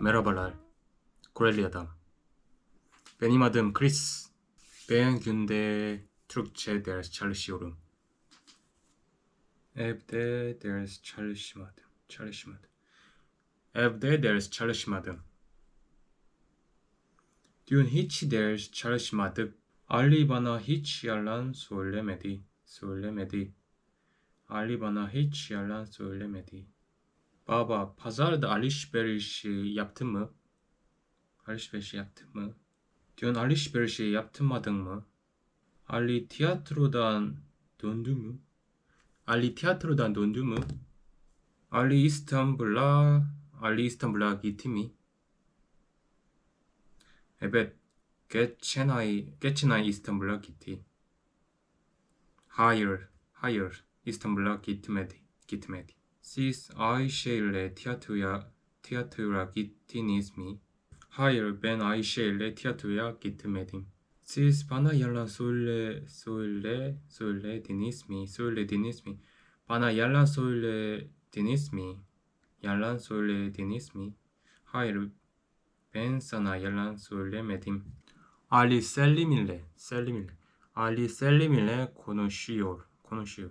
메라발랄, 고렐리아담, 베니마듬 크리스, 벤균데 트룩체 데스 찰시오름, 에브데 데스 찰시마듬, 찰시마듬, 에브데 데스 찰시마듬, 듄 히치 데스 찰시마듬, 알리바나 히치 알란 솔레메디, 솔레메디, 알리바나 히치 알란 솔레메디. Baba, pazarda alışveriş yaptın mı? Alışveriş yaptın mı? Dün alışveriş yaptırmadın mı? Ali tiyatrodan döndü mü? Ali tiyatrodan döndü mü? Ali İstanbul'a, Ali İstanbul'a gitti mi? Evet, geçen ay, geçen ay İstanbul'a gitti. Hayır, hayır, İstanbul'a gitmedi, gitmedi. Siz Ayşe ile tiyatroya, tiyatroya gittiniz mi? Hayır, ben Ayşe ile tiyatroya gitmedim. Siz bana yalan söyle, söyle, söylediniz mi? Söylediniz mi? Bana yalan söylediniz mi? Yalan söylediniz mi? Hayır, ben sana yalan söylemedim. Ali Selim ile, Selim ile, Ali Selim ile konuşuyor, konuşuyor.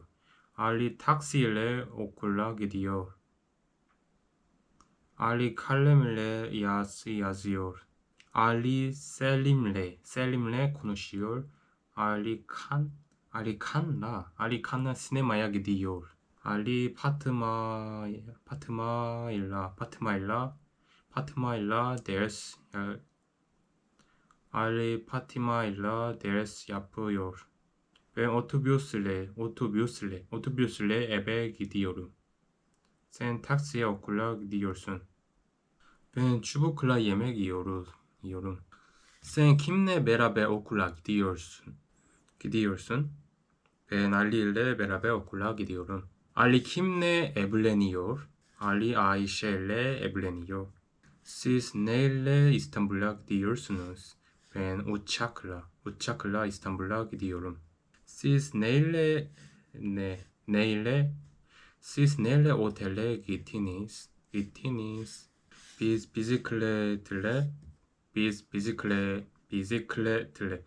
알리 탁시일레 오클라기디올 알리 칼렘레 야스 야지올 알리 셀림레 셀림레 코노시올 알리 칸 알리 칸라 알리 칸나 시네마야기디올 알리 파트마 파트마일라 파트마일라 파트마일라 데스 알리 파티마일라 데스 야프올 Ben otobüsle, otobüsle, otobüsle eve gidiyorum. Sen taksiye okula gidiyorsun. Ben çubukla yemek yiyorum. yiyorum. Sen kimle beraber okula gidiyorsun? Gidiyorsun. Ben Ali ile beraber okula gidiyorum. Ali kimle evleniyor? Ali Ayşe ile evleniyor. Siz neyle İstanbul'a gidiyorsunuz? Ben uçakla, uçakla İstanbul'a gidiyorum. Siz neyle, ne, neyle, siz neyle otele gittiniz? Gittiniz. Biz bisikletle, biz bisiklet, bisikletle,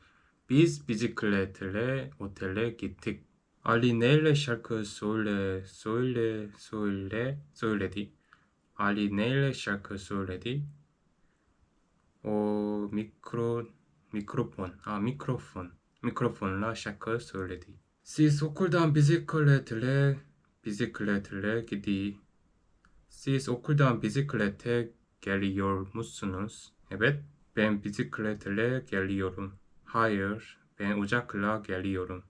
biz bisikletle otele gittik. Ali neyle şarkı söyle, söyle, söyle, söyledi. Ali neyle şarkı söyledi? O mikro, mikrofon, 아 mikrofon, mikrofonla şarkı söyledi. Siz okuldan bisikletle, bisikletle gidi. Siz okuldan bisiklete geliyor musunuz? Evet, ben bisikletle geliyorum. Hayır, ben uçakla geliyorum.